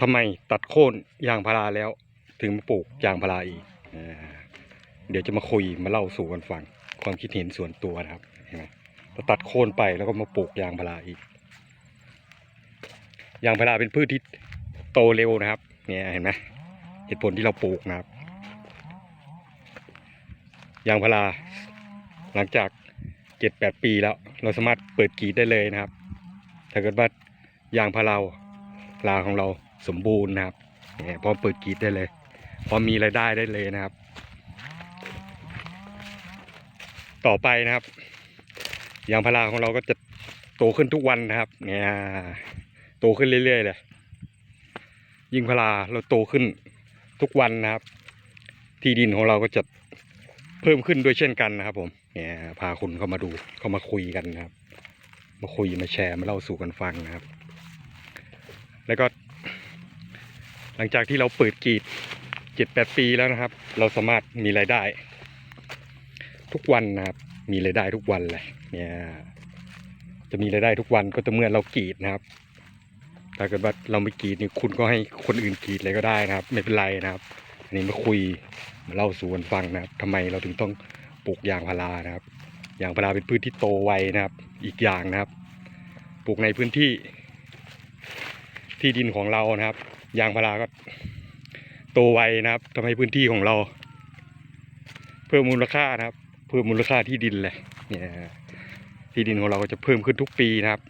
ทำไมตัดโค่นยางพาราแล้ว ถึงมาปลูกยางพาราอีกเดี๋ยวจะมาคุยมาเล่าสู่กันฟัง ความคิดเห็นส่วนตัวนะครับเห็นไหมเราตัดโค่นไปแล้วก็มาปลูกยางพาราอีก ยางพาราเป็นพืชที่โตเร็วนะครับ เนี่ยเห็นไหมเหตุผลที่เราปลูกนะครับ ยางพาราหลังจากเจ็ดแปดปีแล้ว เราสามารถเปิดกีดได้เลยนะครับ ถ้าเกิดว่ายางพาราลาของเรา สมบูรณ์นะครับเนี่ยพร้อมเปิดกีดได้เลย พร้อมมีรายได้ได้เลยนะครับ ต่อไปนะครับยางพาราของเราก็จะโตขึ้นทุกวันนะครับ เนี่ยโตขึ้นเรื่อยๆเลยยิ่งพาราเราโตขึ้นทุกวันนะครับ ที่ดินของเราก็จะเพิ่มขึ้นด้วยเช่นกันนะครับ ผม เนี่ยพาคุณเข้ามาดูเข้ามาคุยกันนะครับ มาคุยมาแชร์มาเล่าสู่กันฟังนะครับ แล้วก็ หลังจากที่เราเปิดกรีดเจ็ดแปดปีแล้วนะครับ เราสามารถมีรายได้ ทุกวันนะครับ มีรายได้ทุกวันเลยเนี่ยจะมีรายได้ทุกวันก็ต่อเมื่อเรากรีดนะครับ ถ้าเกิดว่าเราไม่กรีดนี่คุณก็ให้คนอื่นกรีดเลยก็ได้นะครับ ไม่เป็นไรนะครับ อันนี้มาคุยมาเล่าสู่กันฟังนะครับทำไมเราถึงต้องปลูกยางพารานะครับ ยางพาราเป็นพืชที่โตไวนะครับ อีกอย่างนะครับ ปลูกในพื้นที่ ที่ดินของเรานะครับ ยางพาราก็โตไวนะครับทำให้พื้นที่ของเรา เพิ่มมูลค่านะครับ เพิ่มมูลค่าที่ดินเลยเนี่ยที่ดินของเราก็จะเพิ่มขึ้นทุกปีนะครับ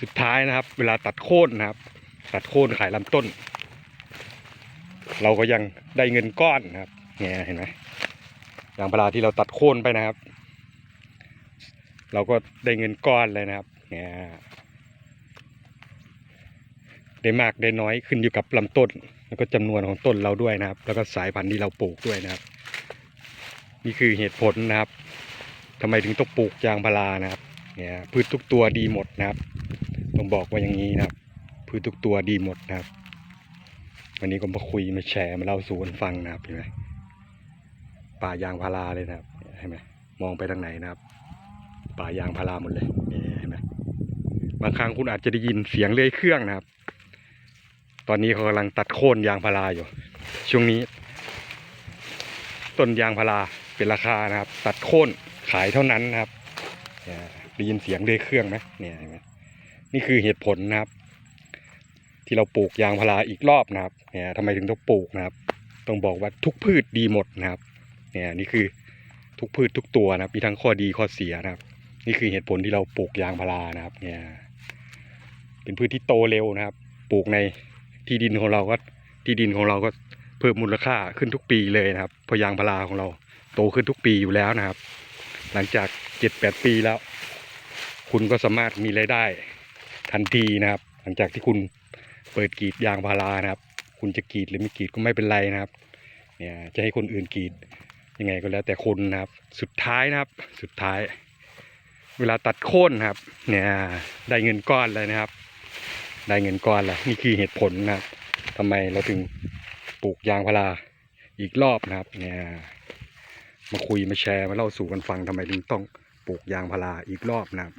สุดท้ายนะครับ เวลาตัดโค่นนะครับ ตัดโค่นขายลำต้น เราก็ยังได้เงินก้อนนะครับเนี่ยเห็นไหมยางพาราที่เราตัดโค่นไปนะครับ เราก็ได้เงินก้อนเลยนะครับเนี่ย ได้มากได้น้อยขึ้นอยู่กับลำต้น แล้วก็จำนวนของต้นเราด้วยนะครับ แล้วก็สายพันธุ์ที่เราปลูกด้วยนะครับ นี่คือเหตุผลนะครับทำไมถึงต้องปลูกยางพารานะครับเนี่ยพืชทุกตัวดีหมดนะครับต้องบอกว่าอย่างนี้นะครับ พืชทุกตัวดีหมดนะครับ วันนี้ก็มาคุยมาแชร์มาเล่าสู่กันฟังนะครับเห็นไหมป่ายางพาราเลยนะครับเห็นไหมมองไปทางไหนนะครับ ป่ายางพาราหมดเลยเนี่ยเห็นไหมบางครั้งคุณอาจจะได้ยินเสียงเลื่อยเครื่องนะครับ ตอนนี้เขากำลังตัดโค่นยางพาราอยู่ ช่วงนี้ ต้นยางพาราเป็นราคานะครับ ตัดโค่นขายเท่านั้นนะครับได้ยินเสียงเลื่อยเครื่องไหมเนี่ยนี่คือเหตุผลนะครับ ที่เราปลูกยางพาราอีกรอบนะครับ เนี่ยทำไมถึงต้องปลูกนะครับ ต้องบอกว่าทุกพืชดีหมดนะครับ เนี่ยนี่คือทุกพืชทุกตัวนะครับ มีทั้งข้อดีข้อเสียนะครับ นี่คือเหตุผลที่เราปลูกยางพารานะครับ เนี่ย เป็นพืชที่โตเร็วนะครับ ปลูกใน ที่ดินของเราก็ที่ดินของเราก็เพิ่มมูลค่าขึ้นทุกปีเลยนะครับพยางพาราของเราโตขึ้นทุกปีอยู่แล้วนะครับ หลังจากเจ็ดแปดปีแล้ว คุณก็สามารถมีรายได้ทันทีนะครับ หลังจากที่คุณเปิดกรีดยางพารานะครับ คุณจะกรีดหรือไม่กรีดก็ไม่เป็นไรนะครับ เนี่ยจะให้คนอื่นกรีดยังไงก็แล้วแต่คุณนะครับ สุดท้ายนะครับ สุดท้าย เวลาตัดโค่นนะครับ เนี่ยได้เงินก้อนเลยนะครับ ได้เงินก้อนแล้วนี่คือเหตุผลนะครับทำไมเราถึงปลูกยางพาราอีกรอบนะครับ เนี่ย มาคุยมาแชร์มาเล่าสู่กันฟังทำไมถึงต้องปลูกยางพาราอีกรอบนะครับ